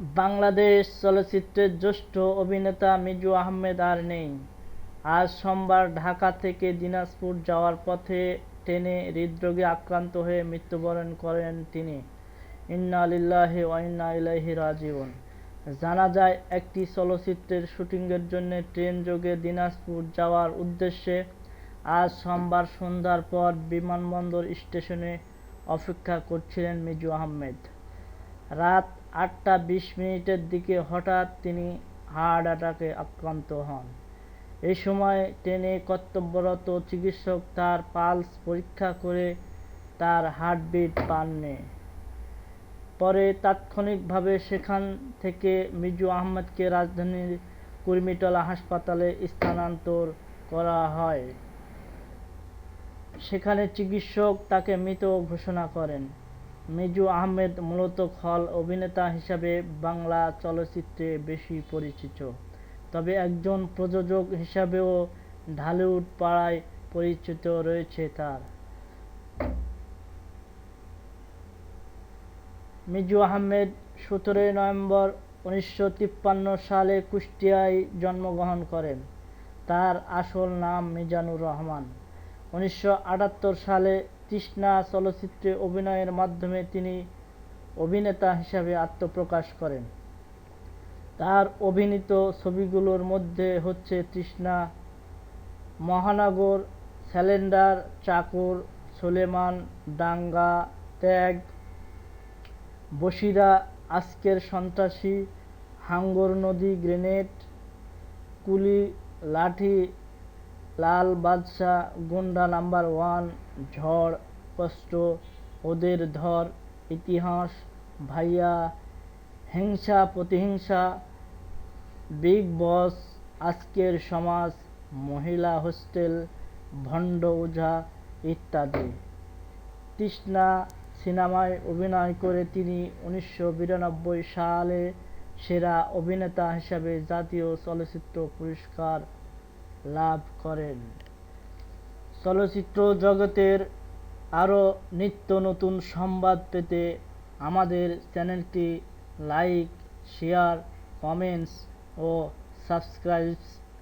বাংলাদেশ চলচ্চিত্রের জ্যেষ্ঠ অভিনেতা মিজু আহমেদ আর নেই। আজ সোমবার ঢাকা থেকে দিনাজপুর যাওয়ার পথে ট্রেনে হৃদরোগে আক্রান্ত হয়ে মৃত্যুবরণ করেন তিনি। ইন্না লিল্লাহি ওয়া ইন্না ইলাইহি রাজিউন। জানা যায়, একটি চলচ্চিত্রের শুটিংয়ের জন্য ট্রেন যোগে দিনাজপুর যাওয়ার উদ্দেশ্যে আজ সোমবার সন্ধ্যার পর বিমানবন্দর স্টেশনে অপেক্ষা করছিলেন মিজু আহমেদ। রাত আটটা বিশ মিনিটের দিকে হঠাৎ তিনি হার্ট অ্যাটাকে আক্রান্ত হন। এই সময় ট্রেনে কর্তব্যরত চিকিৎসক তার পালস পরীক্ষা করে তার হার্টবিট পাননি। পরে তাৎক্ষণিকভাবে সেখান থেকে মিজু আহমেদকে রাজধানীর কুর্মিটোলা হাসপাতালে স্থানান্তর করা হয়। সেখানে চিকিৎসক তাকে মৃত ঘোষণা করেন। মিজু আহমেদ মূলত খল অভিনেতা হিসাবে বাংলা চলচ্চিত্রে বেশি পরিচিত। তবে একজন প্রযোজক হিসাবেও ঢালিউড পাড়ায় পরিচিত রয়েছে তার। মিজু আহমেদ সতেরোই নভেম্বর উনিশশো তিপ্পান্ন সালে কুষ্টিয়ায় জন্মগ্রহণ করেন। তার আসল নাম মিজানুর রহমান। উনিশশো আটাত্তর সালে তৃষ্ণা চলচ্চিত্রে অভিনয়ের মাধ্যমে তিনি অভিনেতা হিসাবে আত্মপ্রকাশ করেন। তার অভিনীত ছবিগুলোর মধ্যে হচ্ছে তৃষ্ণা, মহানগর, স্যালেন্ডার, চাকর, সোলেমান, দাঙ্গা, ত্যাগ বসিরা আজকের সন্ত্রাসী, হাঙ্গর নদী, গ্রেনেড, কুলি, লাঠি লাল বাদশাহ গুন্ডা নাম্বার ওয়ান, ঝড়, কষ্ট, ওদের ধর, ইতিহাস, ভাইয়া, হিংসা, প্রতিহিংসা, বিগ বস, আজকের সমাজ, মহিলা হোস্টেল, ভণ্ড ওঝা ইত্যাদি। তৃষ্ণা সিনেমায় অভিনয় করে তিনি উনিশশো বিরানব্বই সালে সেরা অভিনেতা হিসাবে জাতীয় চলচ্চিত্র পুরস্কার লাভ করেন। চলচ্চিত্র জগতের আরও নিত্য নতুন সংবাদ পেতে আমাদের চ্যানেলটি লাইক, শেয়ার, কমেন্টস ও সাবস্ক্রাইব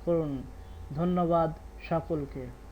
করুন। ধন্যবাদ সকলকে।